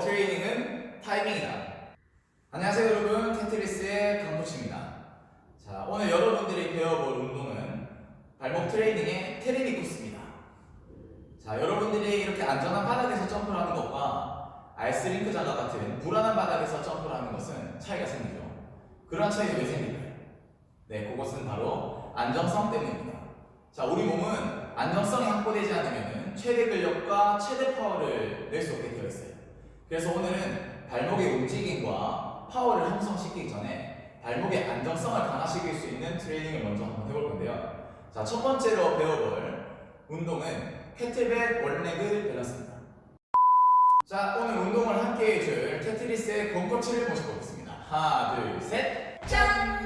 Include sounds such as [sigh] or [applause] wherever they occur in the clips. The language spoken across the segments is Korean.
짱이다. 안녕하세요 여러분 테트리스의 강코치입니다. 자 오늘 여러분들이 배워볼 운동은 발목 트레이닝의 테리니쿠스입니다. 자 여러분들이 이렇게 안전한 바닥에서 점프를 하는 것과 아이스링크 장갑 같은 불안한 바닥에서 점프를 하는 것은 차이가 생기죠. 그런 차이가 왜 생길까요? 네, 그것은 바로 안정성 때문입니다. 자, 우리 몸은 안정성이 확보되지 않으면 최대 근력과 최대 파워를 낼 수 없게 되어 있어요. 그래서 오늘은 발목의 움직임과 파워를 형성시키기 전에 발목의 안정성을 강화시킬 수 있는 트레이닝을 먼저 한번 해볼 건데요. 자, 첫 번째로 배워볼 운동은 캐틀벨 원레그 밸런스입니다. 자, 오늘 운동을 함께 해줄 테트리스의 권코치를 모셔보겠습니다. 하나, 둘, 셋. 짠!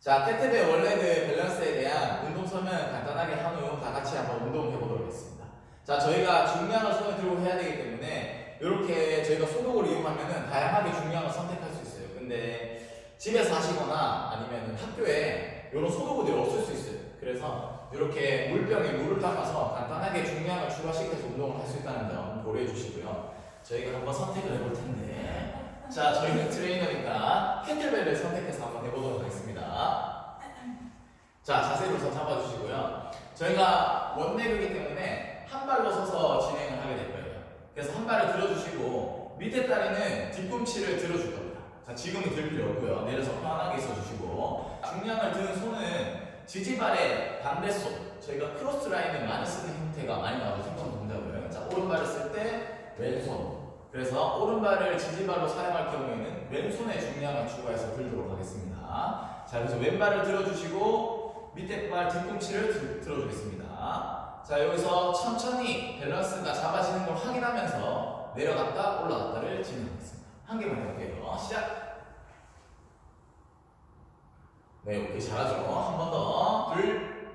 자, 캐틀벨 원레그 밸런스에 대한 운동 설명 간단하게 한 후 다 같이 한번 운동을 해보도록 하겠습니다. 자, 저희가 중량을 손에 들고 해야 되기 때문에 이렇게 저희가 소독을 이용하면은 다양하게 중량을 선택할 수 있어요. 근데 집에서 하시거나 아니면 학교에 이런 소도구들이 없을 수 있어요. 그래서 이렇게 물병에 물을 담아서 간단하게 중량을 추가시켜서 운동을 할 수 있다는 점 고려해 주시고요. 저희가 한번 선택을 해볼 텐데. 자, 저희는 트레이너니까 캐틀벨을 선택해서 한번 해보도록 하겠습니다. 자, 우선 잡아주시고요. 저희가 원내그이기 때문에 한 발로 서서 진행을 하게 될 거예요. 그래서 한 발을 들어주시고 밑에 다리는 뒤꿈치를 들어줄 겁니다. 자, 지금은 들 필요 없고요. 내려서 편하게 있어주시고 중량을 드는 손은 지지발의 반대손 저희가 크로스 라인을 많이 쓰는 형태가 많이 나오죠. 생성 동작을. 자, 오른발을 쓸 때 왼손 그래서 오른발을 지지발로 사용할 경우에는 왼손에 중량을 추가해서 들도록 하겠습니다. 자, 그래서 왼발을 들어주시고 밑에 발 뒤꿈치를 들, 들어주겠습니다. 자, 여기서 천천히 밸런스가 잡아지는 걸 확인하면서 내려갔다 올라갔다를 진행하겠습니다. 한 개만 해볼게요. 시작! 네, 오케이, 잘하죠. 한 번 더. 둘.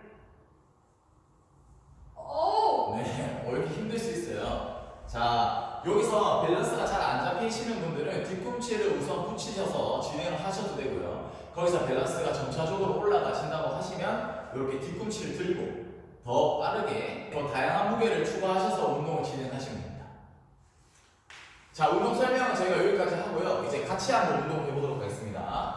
오! 네, 어, 이렇게 힘들 수 있어요. 자, 여기서 밸런스가 잘 안 잡히시는 분들은 뒤꿈치를 우선 붙이셔서 진행을 하셔도 되고요. 거기서 밸런스가 점차적으로 올라가신다고 하시면 이렇게 뒤꿈치를 들고 더 빠르게 더 다양한 무게를 추가하셔서 운동을 진행하시면 됩니다. 자, 운동 설명은 저희가 여기까지 하고요. 이제 같이 한번 운동 해 보도록 하겠습니다.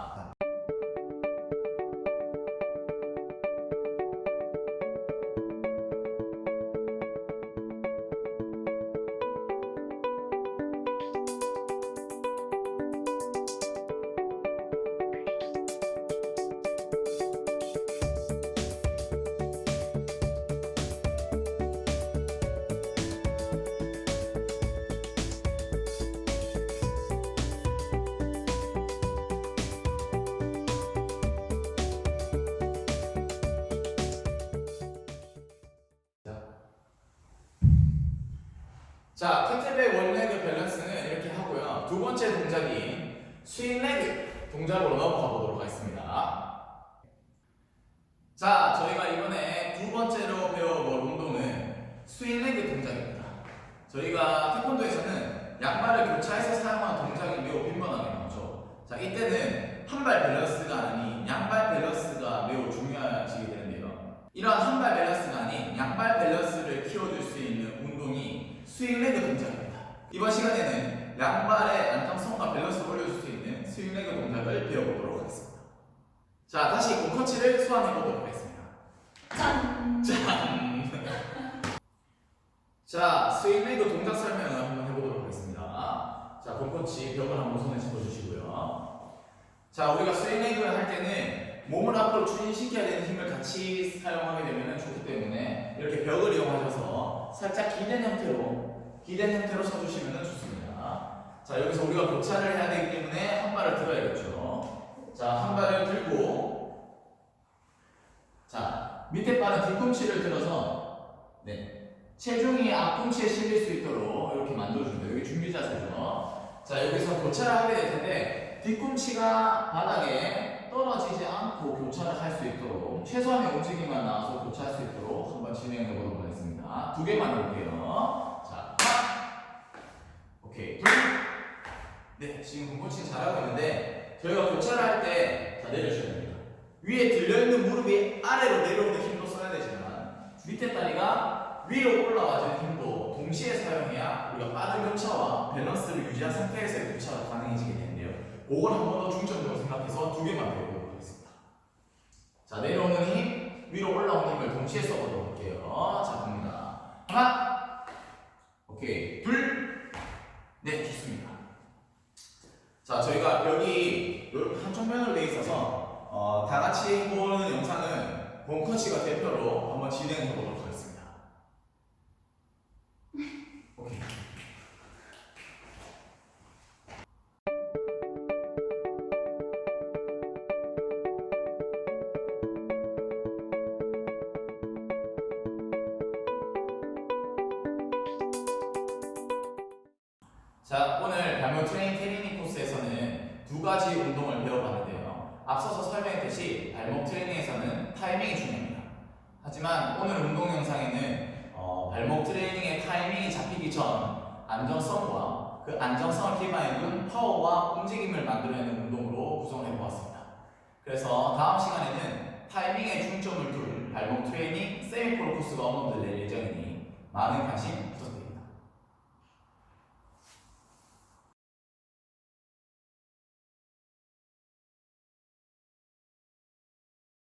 자, 캐틀벨 원레그 밸런스는 이렇게 하고요. 두 번째 동작인 스윙 레그 동작으로 넘어가 보도록 하겠습니다. 자, 저희가 이번에 두 번째로 배워볼 운동은 스윙 레그 동작입니다. 저희가 태권도에서는 양발을 교차해서 사용하는 동작이 매우 빈번하게 나오죠. 자, 이때는 한 발 밸런스가 아닌 양발 밸런스가 매우 중요해지게 되는데요. 이러한 한 발 밸런스가 아닌 양발 밸런스를 운동이 스윙 레그 동작입니다. 이번 시간에는 양발의 안정성과 밸런스를 올려줄 수 있는 스윙 레그 동작을 배워보도록 하겠습니다. 자, 다시 공커치를 소환해 보도록 하겠습니다. 짠! 짠! [laughs] 자, 스윙 레그 동작 설명을 한번 해보도록 하겠습니다. 자, 공커치 벽을 한번 손에 짚어주시고요. 자, 우리가 스윙 레그를 할 때는 몸을 앞으로 추진시켜야 되는 힘을 같이 사용하게 되면 좋기 때문에 이렇게 벽을 이용하셔서 살짝 기댄 형태로 기댄 형태로 서주시면 좋습니다. 자, 여기서 우리가 교차를 해야 되기 때문에 한 발을 들어야겠죠. 자, 한 발을 들고 자, 밑에 발은 뒤꿈치를 들어서 네, 체중이 앞꿈치에 실릴 수 있도록 이렇게 만들어줍니다. 여기 준비 자세죠. 자, 여기서 교차를 하게 될 텐데 뒤꿈치가 바닥에 떨어지지 않고 교차를 할 수 있도록 최소한의 움직임만 나와서 교차할 수 있도록 한번 진행해 보도록 하겠습니다. 두 개만 해볼게요. 자, 하나, 오케이, 둘. 네, 지금 공코칭 잘하고 있는데 저희가 교차를 할 때 다 내려주셔야 됩니다. 위에 들려있는 무릎이 아래로 내려오는 힘도 써야 되지만 밑에 다리가 위로 올라와주는 힘도 동시에 사용해야 우리가 빠른 교차와 밸런스를 유지한 상태에서의 교차가 가능해지게 되는데요. 그걸 한 번 더 중점적으로 생각해서 두 개만 배워보도록 하겠습니다. 자, 내려오는 힘, 위로 올라오는 힘을 동시에 써보도록 할게요. 자, 갑니다. 하나, 오케이, 둘, 네, 좋습니다. 자, 저희가 여기 요- 한쪽 면으로 돼 있어서 어, 다 같이 해보는 영상은 본코치가 대표로 한번 진행해 보도록 하겠습니다. 오케이. 자, 오늘 발목 트레이닝 트레이닝 코스에서는 두 가지 운동을 배워봤는데요. 앞서서 설명했듯이 발목 트레이닝에서는 타이밍이 중요합니다. 하지만 오늘 운동 영상에는 어, 발목 트레이닝의 타이밍이 잡히기 전 안정성과 그 안정성을 기반에 둔 파워와 움직임을 만들어내는 운동으로 구성해 보았습니다. 그래서 다음 시간에는 타이밍에 중점을 둘 발목 트레이닝 세미프로 코스가 업로드 될 예정이니 많은 관심 부탁드립니다.